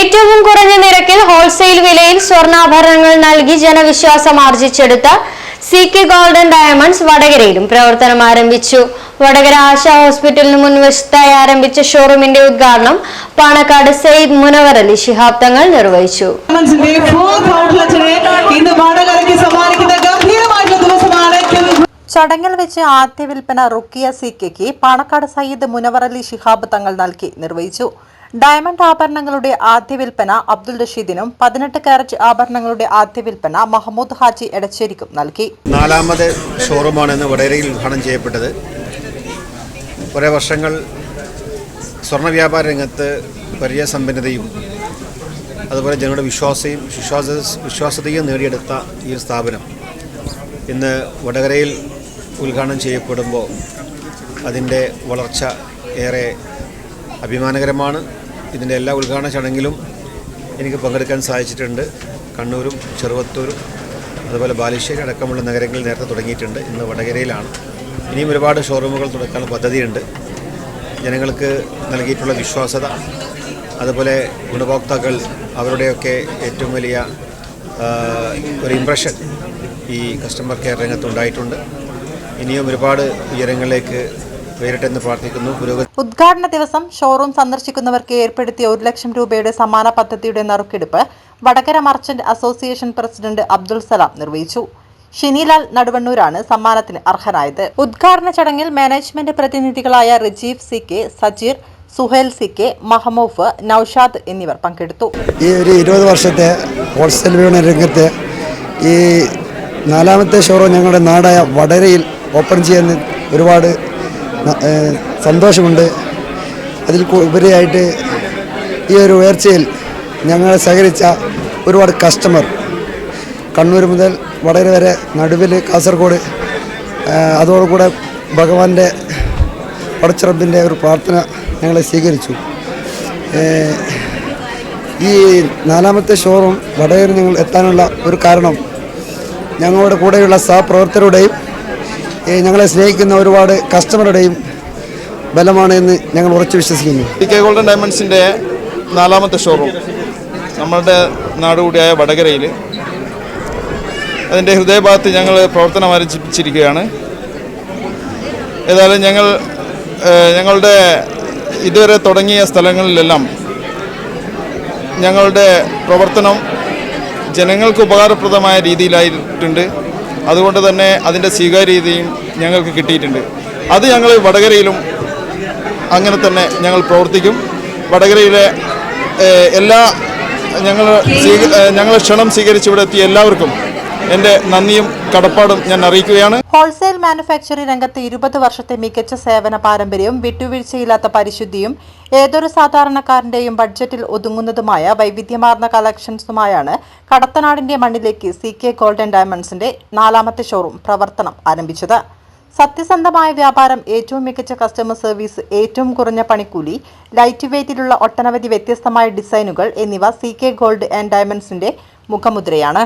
ഏറ്റവും കുറഞ്ഞ നിരക്കിൽ ഹോൾസെയിൽ വിലയിൽ സ്വർണാഭരണങ്ങൾ നൽകി ജനവിശ്വാസം ആർജിച്ചെടുത്ത സി കെ ഗോൾഡൻ ഡയമണ്ട്സ് വടകരയിലും പ്രവർത്തനം ആരംഭിച്ചു. വടകര ആശാ ഹോസ്പിറ്റലിന് മുൻവശത്തായി ആരംഭിച്ച ഷോറൂമിന്റെ ഉദ്ഘാടനം പാണക്കാട് സെയ്ദ് മുനവർ അലി ശിഹാബ് തങ്ങൾ നിർവഹിച്ചു. ചടങ്ങിൽ വെച്ച് ആദ്യ വിൽപ്പന റുക്കിയ സി കെക്ക് പാണക്കാട് സയ്യിദ് മുനവർ അലി ശിഹാബ് തങ്ങൾ നൽകി നിർവഹിച്ചു. ഡയമണ്ട് ആഭരണങ്ങളുടെ ആദ്യ വിൽപ്പന അബ്ദുൾ റഷീദിനും പതിനെട്ട് കാരറ്റ് ആഭരണങ്ങളുടെ ആദ്യ വിൽപ്പന മഹമ്മൂദ് ഹാജി എടച്ചേരിക്കും നൽകി. നാലാമത് ഷോറൂമാണ് ഇന്ന് വടകരയിൽ ഉദ്ഘാടനം ചെയ്യപ്പെട്ടത്. കുറേ വർഷങ്ങൾ സ്വർണ വ്യാപാര രംഗത്ത് പരിചയസമ്പന്നതയും അതുപോലെ ജനങ്ങളുടെ വിശ്വാസയും വിശ്വാസ വിശ്വാസതയും നേടിയെടുത്ത ഈ സ്ഥാപനം ഇന്ന് വടകരയിൽ ഉദ്ഘാടനം ചെയ്യപ്പെടുമ്പോൾ അതിന്റെ വളർച്ച ഏറെ അഭിമാനകരമാണ്. ഇതിന്റെ എല്ലാ ഉദ്ഘാടന ചടങ്ങിലും എനിക്ക് പങ്കെടുക്കാൻ സാധിച്ചിട്ടുണ്ട്. കണ്ണൂരും ചെറുവത്തൂരും അതുപോലെ ബാലുശ്ശേരി അടക്കമുള്ള നഗരങ്ങളിൽ നേരത്തെ തുടങ്ങിയിട്ടുണ്ട്. ഇന്ന് വടകരയിലാണ്. ഇനിയും ഒരുപാട് ഷോറൂമുകൾ തുടക്കാൻ പദ്ധതിയുണ്ട്. ജനങ്ങൾക്ക് നൽകിയിട്ടുള്ള വിശ്വാസത അതുപോലെ ഗുണഭോക്താക്കൾ അവരുടെയൊക്കെ ഏറ്റവും വലിയ ഒരു ഇമ്പ്രഷൻ ഈ കസ്റ്റമർ കെയർ രംഗത്തുണ്ടായിട്ടുണ്ട് ഇനിയും ഒരുപാട് ഉയരങ്ങളിലേക്ക് ഉയരട്ടെന്ന് പ്രാർത്ഥിക്കുന്നു. ഉദ്ഘാടന ദിവസം ഷോറൂം സന്ദർശിക്കുന്നവർക്ക് ഏർപ്പെടുത്തിയ ഒരു ലക്ഷം രൂപയുടെ സമാന പദ്ധതിയുടെ നറുക്കെടുപ്പ് Vadakara merchant association president Abdul Salam നിർവഹിച്ചു. ഷിനിലാൽ നടുവണ്ണൂരാണ് സമ്മാനത്തിന് അർഹനായത്. ഉദ്ഘാടന ചടങ്ങിൽ management പ്രതിനിധികളായ Rajeev C K Sajeer Suhail C K Mahmoof Naushad എന്നിവർ പങ്കെടുത്തു. ഈ ഒരു ഇരുപത് വർഷത്തെ ഹോൾസെയിൽ വിപണന രംഗത്ത് ഈ നാലാമത്തെ ഷോറൂം ഞങ്ങളുടെ നാടായ വടരയിൽ ഓപ്പൺ ചെയ്യാൻ ഒരുപാട് സന്തോഷമുണ്ട്. അതിൽ ഉപരിയായിട്ട് ഈ ഒരു ഉയർച്ചയിൽ ഞങ്ങളെ സഹകരിച്ച ഒരുപാട് കസ്റ്റമർ കണ്ണൂർ മുതൽ വടകര വരെ നടുവിൽ കാസർഗോഡ് അതോടുകൂടെ ഭഗവാന്റെ പടച്ചിറപ്പിന്റെ ഒരു പ്രാർത്ഥന ഞങ്ങളെ സ്വീകരിച്ചു. ഈ നാലാമത്തെ ഷോറൂം വടകര ഞങ്ങൾ എത്താനുള്ള ഒരു കാരണം ഞങ്ങളുടെ കൂടെയുള്ള സഹപ്രവർത്തകരുടെയും ഞങ്ങളെ സ്നേഹിക്കുന്ന ഒരുപാട് കസ്റ്റമറുടെയും ബലമാണ് എന്ന് ഞങ്ങൾ ഉറച്ചു വിശ്വസിക്കുന്നു. പി കെ ഗോൾഡൻ ഡയമണ്ട്സിന്റെ നാലാമത്തെ ഷോറൂം നമ്മളുടെ നാട് കൂടിയായ വടകരയിൽ അതിന്റെ ഹൃദയഭാഗത്ത് ഞങ്ങൾ പ്രവർത്തനം ആരംഭിച്ചിരിക്കുകയാണ്. ഏതായാലും ഞങ്ങൾ ഞങ്ങളുടെ ഇതുവരെ തുടങ്ങിയ സ്ഥലങ്ങളിലെല്ലാം ഞങ്ങളുടെ പ്രവർത്തനം ജനങ്ങൾക്ക് ഉപകാരപ്രദമായ രീതിയിലായിട്ടുണ്ട്. അതുകൊണ്ട് തന്നെ അതിന്റെ സ്വീകാര്യതയും ഞങ്ങൾക്ക് കിട്ടിയിട്ടുണ്ട്. അത് ഞങ്ങൾ വടകരയിലും അങ്ങനെ തന്നെ ഞങ്ങൾ പ്രവർത്തിക്കും. വടകരയിലെ എല്ലാ ഞങ്ങൾ ഞങ്ങളെ ക്ഷണം സ്വീകരിച്ചിവിടെ എത്തിയ എല്ലാവർക്കും എന്റെ നന്ദിയും കടപ്പാടും ഞാൻ അറിയിക്കുകയാണ്. ഹോൾസെയിൽ മാനുഫാക്ചറിംഗ് രംഗത്ത് ഇരുപത് വർഷത്തെ മികച്ച സേവന പാരമ്പര്യവും വിട്ടുവീഴ്ചയില്ലാത്ത പരിശുദ്ധിയും ഏതൊരു സാധാരണക്കാരന്റെയും ബഡ്ജറ്റിൽ ഒതുങ്ങുന്നതുമായ വൈവിധ്യമാർന്ന കളക്ഷൻസുമായാണ് കടത്തനാടിന്റെ മണ്ണിലേക്ക് സി കെ ഗോൾഡൻ ഡയമണ്ട്സിന്റെ നാലാമത്തെ ഷോറൂം പ്രവർത്തനം ആരംഭിച്ചത്. സത്യസന്ധമായ വ്യാപാരം ഏറ്റവും മികച്ച കസ്റ്റമർ സർവീസ് ഏറ്റവും കുറഞ്ഞ പണിക്കൂലി ലൈറ്റ് വെയ്റ്റിലുള്ള ഒട്ടനവധി വ്യത്യസ്തമായ ഡിസൈനുകൾ എന്നിവ സി കെ ഗോൾഡ് ആൻഡ് ഡയമണ്ട്സിന്റെ മുഖമുദ്രയാണ്.